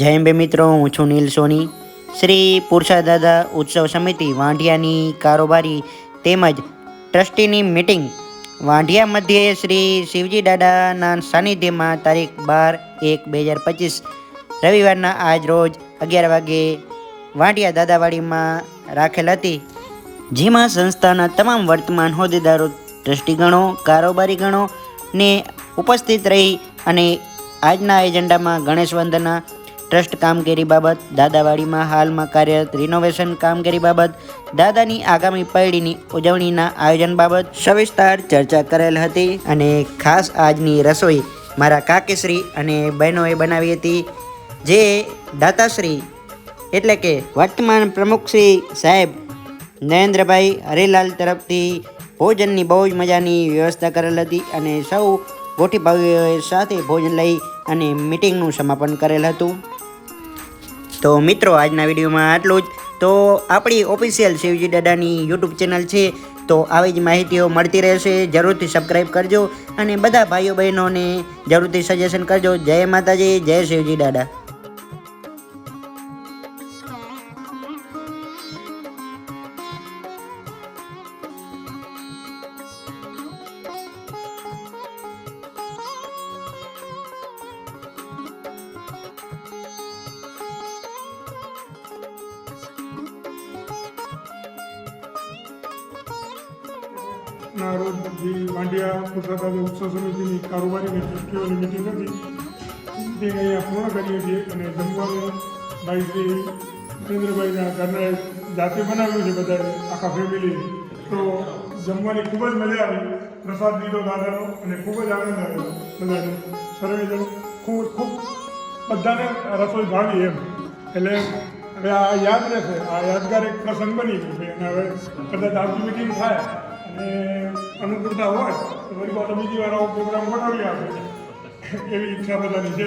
જય અંબે મિત્રો, હું છું નીલ સોની. શ્રી પુરસા દાદા ઉત્સવ સમિતિ વાંઢિયાની કારોબારી તેમજ ટ્રસ્ટીની મિટિંગ. વાંઢિયા મધ્યે શ્રી શિવજી દાદાના સાનિધ્યમાં તારીખ બાર એક બે હજાર પચીસ, રવિવારના આજ રોજ અગિયાર વાગે વાંઢિયા દાદાવાડીમાં રાખેલ હતી. જેમાં સંસ્થાના તમામ વર્તમાન હોદ્દેદારો, ટ્રસ્ટીગણો, કારોબારીગણો ને ઉપસ્થિત રહી અને આજના એજન્ડામાં ગણેશ વંદના ટ્રસ્ટ કામગીરી બાબત, દાદાવાડીમાં હાલમાં કાર્યરત રિનોવેશન કામગીરી બાબત, દાદાની આગામી પેઢીની ઉજવણીના આયોજન બાબત સવિસ્તાર ચર્ચા કરેલ હતી અને ખાસ આજની રસોઈ મારા કાકેશ્રી અને બહેનોએ બનાવી હતી. જે દાતાશ્રી એટલે કે વર્તમાન પ્રમુખશ્રી સાહેબ નરેન્દ્રભાઈ હરિલાલ તરફથી ભોજનની બહુ જ મજાની વ્યવસ્થા કરેલ હતી અને સૌ ગોઠી ભાઈઓએ સાથે ભોજન લઈ અને મિટિંગનું સમાપન કરેલ હતું. તો મિત્રો, આજના વિડીયોમાં આટલું જ. તો આપણી ઓફિશિયલ શિવજી દાદાની યુટ્યુબ ચેનલ છે, તો આવી જ માહિતીઓ મળતી રહેશે. જરૂરથી સબસ્ક્રાઈબ કરજો અને બધા ભાઈઓ બહેનોને જરૂરથી સજેશન કરજો. જય માતાજી, જય શિવજી દાદા. ના રોજ જે માંડ્યા પુરસાદ ઉત્સવ સમિતિની કારોબારીની ટ્રસ્ટીઓની મિટિંગ હતી તે અહીંયા પૂર્ણ કરીએ છીએ અને જમવાનું ભાઈ શ્રી નરેન્દ્રભાઈના ઘરને જાતે બનાવ્યું છે બધાએ આખા ફેમિલી તો જમવાની ખૂબ જ મજા આવી પ્રસાદ લીધો દાદાનો અને ખૂબ જ આનંદ આવ્યો બધાને સર્વેજણ ખૂબ ખૂબ બધાને રસોઈ ભાવી એમ એટલે હવે આ યાદ રહેશે આ યાદગાર એક પ્રસંગ બની ગયો અને હવે કદાચ આવતી મિટિંગ થાય અને અનુકૂળતા હોય તો વળી પાછો બીજી વાર આવો પ્રોગ્રામ બનાવી આપે એવી ઈચ્છા બધાની છે.